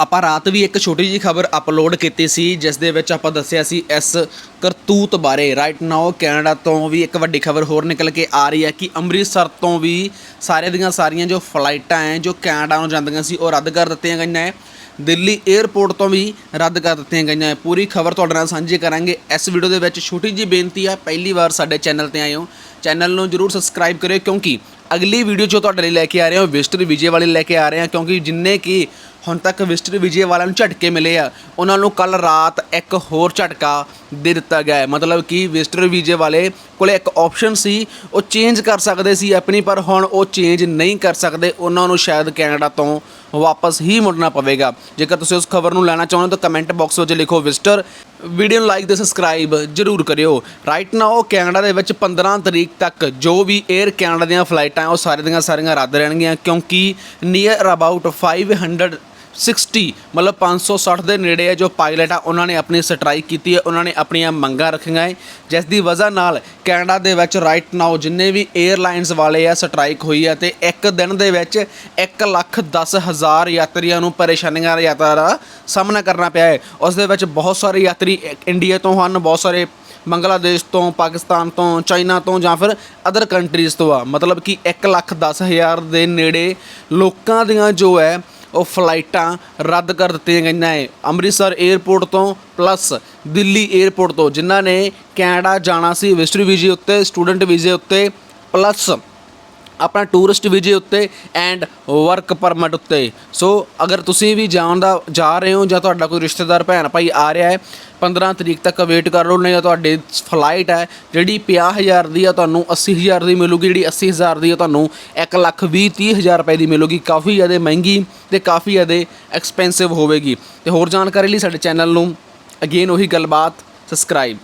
ਆਪਾਂ ਰਾਤ ਵੀ ਇੱਕ ਛੋਟੀ ਜਿਹੀ ਖਬਰ ਅਪਲੋਡ ਕੀਤੀ ਸੀ, ਜਿਸ ਦੇ ਵਿੱਚ ਆਪਾਂ ਦੱਸਿਆ ਸੀ ਇਸ ਕਰਤੂਤ ਬਾਰੇ। ਰਾਈਟ ਨਾਓ ਕੈਨੇਡਾ ਤੋਂ ਵੀ ਇੱਕ ਵੱਡੀ ਖਬਰ ਹੋਰ ਨਿਕਲ ਕੇ ਆ ਰਹੀ ਹੈ ਕਿ ਅੰਮ੍ਰਿਤਸਰ ਤੋਂ ਵੀ ਸਾਰੇ ਦੀਆਂ ਸਾਰੀਆਂ ਜੋ ਫਲਾਈਟਾਂ ਹੈ, ਜੋ ਕੈਨੇਡਾ ਨੂੰ ਜਾਂਦੀਆਂ ਸੀ, ਉਹ ਰੱਦ ਕਰ ਦਿੱਤੀਆਂ ਗਈਆਂ ਹੈ। ਦਿੱਲੀ 에ਅਰਪੋਰਟ ਤੋਂ ਵੀ ਰੱਦ ਕਰ ਦਿੱਤੀਆਂ ਗਈਆਂ ਹੈ। ਪੂਰੀ ਖਬਰ ਤੁਹਾਡੇ ਨਾਲ ਸਾਂਝੀ ਕਰਾਂਗੇ। ਇਸ ਵੀਡੀਓ ਦੇ ਵਿੱਚ ਛੋਟੀ ਜਿਹੀ ਬੇਨਤੀ ਆ ਪਹਿਲੀ ਵਾਰ ਸਾਡੇ ਚੈਨਲ ਤੇ ਆਏ ਹੋ ਚੈਨਲ ਨੂੰ ਜਰੂਰ ਸਬਸਕ੍ਰਾਈਬ ਕਰਿਓ, ਕਿਉਂਕਿ ਅਗਲੀ ਵੀਡੀਓ ਜੋ ਤੁਹਾਡੇ ਲਈ ਲੈ ਕੇ ਆ ਰਹੇ ਹਾਂ ਉਹ ਵਿਜ਼ਟਰ ਵਿਜੇ ਵਾਲੀ ਲੈ ਕੇ ਆ ਰਹੇ ਹਾਂ, ਕਿਉਂਕਿ ਜਿੰਨੇ ਕੀ ਹੁਣ ਤੱਕ ਵਿਜ਼ਟਰ ਵਿਜੇ ਵਾਲਿਆਂ ਨੂੰ ਝਟਕੇ ਮਿਲੇ ਆ। ਉਹਨਾਂ ਨੂੰ ਕੱਲ ਰਾਤ ਇੱਕ ਹੋਰ ਝਟਕਾ ਦੇ ਦਿੱਤਾ ਗਿਆ ਹੈ। ਮਤਲਬ ਕਿ ਵਿਜ਼ਟਰ ਵੀਜ਼ੇ ਵਾਲੇ ਕੋਲੇ ਇੱਕ ਆਪਸ਼ਨ ਸੀ, ਉਹ ਚੇਂਜ ਕਰ ਸਕਦੇ ਸੀ ਆਪਣੀ, ਪਰ ਹੁਣ ਉਹ ਚੇਂਜ ਨਹੀਂ ਕਰ ਸਕਦੇ। ਉਹਨਾਂ ਨੂੰ ਸ਼ਾਇਦ ਕੈਨੇਡਾ ਤੋਂ ਵਾਪਸ ਹੀ ਮੁੜਨਾ ਪਵੇਗਾ। ਜੇਕਰ ਤੁਸੀਂ ਉਸ ਖਬਰ ਨੂੰ ਲੈਣਾ ਚਾਹੁੰਦੇ ਹੋ ਤਾਂ ਕਮੈਂਟ ਬਾਕਸ ਵਿੱਚ ਲਿਖੋ ਵਿਜ਼ਟਰ ਵੀਡੀਓ ਨੂੰ ਲਾਈਕ ਤੇ ਸਬਸਕ੍ਰਾਈਬ ਜਰੂਰ ਕਰਿਓ। ਰਾਈਟ ਨਾਓ ਕੈਨੇਡਾ ਦੇ ਵਿੱਚ 15 ਤਰੀਕ ਤੱਕ ਜੋ ਵੀ 에ਅਰ ਕੈਨੇਡਾ ਦੀਆਂ ਫਲਾਈਟਾਂ ਉਹ ਸਾਰੇ ਦੀਆਂ ਸਾਰੀਆਂ ਰੱਦ ਰਹਿਣਗੀਆਂ, ਕਿਉਂਕਿ ਨੀਅਰ ਅਬਾਊਟ 500 60 ਮਤਲਬ 560 ਦੇ ਨੇੜੇ ਹੈ ਜੋ ਪਾਇਲਟ ਆ, ਉਹਨਾਂ ਨੇ ਆਪਣੀ ਸਟ੍ਰਾਈਕ ਕੀਤੀ ਹੈ, ਉਹਨਾਂ ਨੇ ਆਪਣੀਆਂ ਮੰਗਾਂ ਰੱਖੀਆਂ ਹੈ, ਜਿਸ ਦੀ ਵਜ੍ਹਾ ਨਾਲ ਕੈਨੇਡਾ ਦੇ ਵਿੱਚ ਰਾਈਟ ਨਾਓ ਜਿੰਨੇ ਵੀ 에ਅਰਲਾਈਨਸ ਵਾਲੇ ਆ, ਸਟ੍ਰਾਈਕ ਹੋਈ ਹੈ ਤੇ ਇੱਕ ਦਿਨ ਦੇ ਵਿੱਚ 1 ਲੱਖ 10 ਹਜ਼ਾਰ ਯਾਤਰੀਆਂ ਨੂੰ ਪਰੇਸ਼ਾਨੀਆਂ ਦਾ ਯਾਤਰਾ ਦਾ ਸਾਹਮਣਾ ਕਰਨਾ ਪਿਆ ਹੈ। ਉਸ ਦੇ ਵਿੱਚ ਬਹੁਤ ਸਾਰੇ ਯਾਤਰੀ ਇੰਡੀਆ ਤੋਂ ਹਨ, ਬਹੁਤ ਸਾਰੇ ਬੰਗਲਾਦੇਸ਼ ਤੋਂ, ਪਾਕਿਸਤਾਨ ਤੋਂ, ਚਾਈਨਾ ਤੋਂ ਜਾਂ ਫਿਰ ਅਦਰ ਕੰਟਰੀਜ਼ ਤੋਂ ਆ। ਮਤਲਬ ਕਿ 1 ਲੱਖ 10 ਹਜ਼ਾਰ ਦੇ ਨੇੜੇ ਲੋਕਾਂ ਦੀਆਂ ਜੋ ਹੈ ਉਹ ਫਲਾਈਟਾਂ ਰੱਦ ਕਰ ਦਿੱਤੀਆਂ ਗਈਆਂ ਹੈ ਅੰਮ੍ਰਿਤਸਰ 에ਅਰਪੋਰਟ ਤੋਂ ਪਲੱਸ ਦਿੱਲੀ 에ਅਰਪੋਰਟ ਤੋਂ, ਜਿਨ੍ਹਾਂ ਨੇ ਕੈਨੇਡਾ ਜਾਣਾ ਸੀ ਵਿਜ਼ਟਰ ਵੀਜ਼ੇ ਉੱਤੇ ਸਟੂਡੈਂਟ ਵੀਜ਼ੇ ਉੱਤੇ, ਪਲੱਸ ਆਪਣਾ ਟੂਰਿਸਟ ਵੀਜ਼ੇ ਉੱਤੇ ਐਂਡ ਵਰਕ ਪਰਮਿਟ ਉੱਤੇ। ਸੋ ਅਗਰ ਤੁਸੀਂ ਵੀ ਜਾਣ ਦਾ ਜਾ ਰਹੇ ਹੋ ਜਾਂ ਤੁਹਾਡਾ ਕੋਈ ਰਿਸ਼ਤੇਦਾਰ, ਭੈਣ, ਭਾਈ ਆ ਰਿਹਾ ਹੈ 15 ਤਰੀਕ ਤੱਕ ਵੇਟ ਕਰ ਲਓ, ਨਹੀਂ ਤਾਂ ਤੁਹਾਡੀ ਫਲਾਈਟ ਹੈ, ਜਿਹੜੀ 50000 ਦੀ ਆ, ਤੁਹਾਨੂੰ 80000 ਦੀ ਮਿਲੂਗੀ, ਜਿਹੜੀ 80000 ਦੀ ਆ, ਤੁਹਾਨੂੰ 1 ਲੱਖ 20 30000 ਰੁਪਏ ਦੀ ਮਿਲੂਗੀ। ਕਾਫੀ ਜ਼ਿਆਦਾ ਮਹਿੰਗੀ ਤੇ ਕਾਫੀ ਜ਼ਿਆਦਾ ਐਕਸਪੈਂਸਿਵ ਹੋਵੇਗੀ। ਤੇ ਹੋਰ ਜਾਣਕਾਰੀ ਲਈ ਸਾਡੇ ਚੈਨਲ ਨੂੰ ਅਗੇਨ ਉਹੀ ਗੱਲਬਾਤ ਸਬਸਕ੍ਰਾਈਬ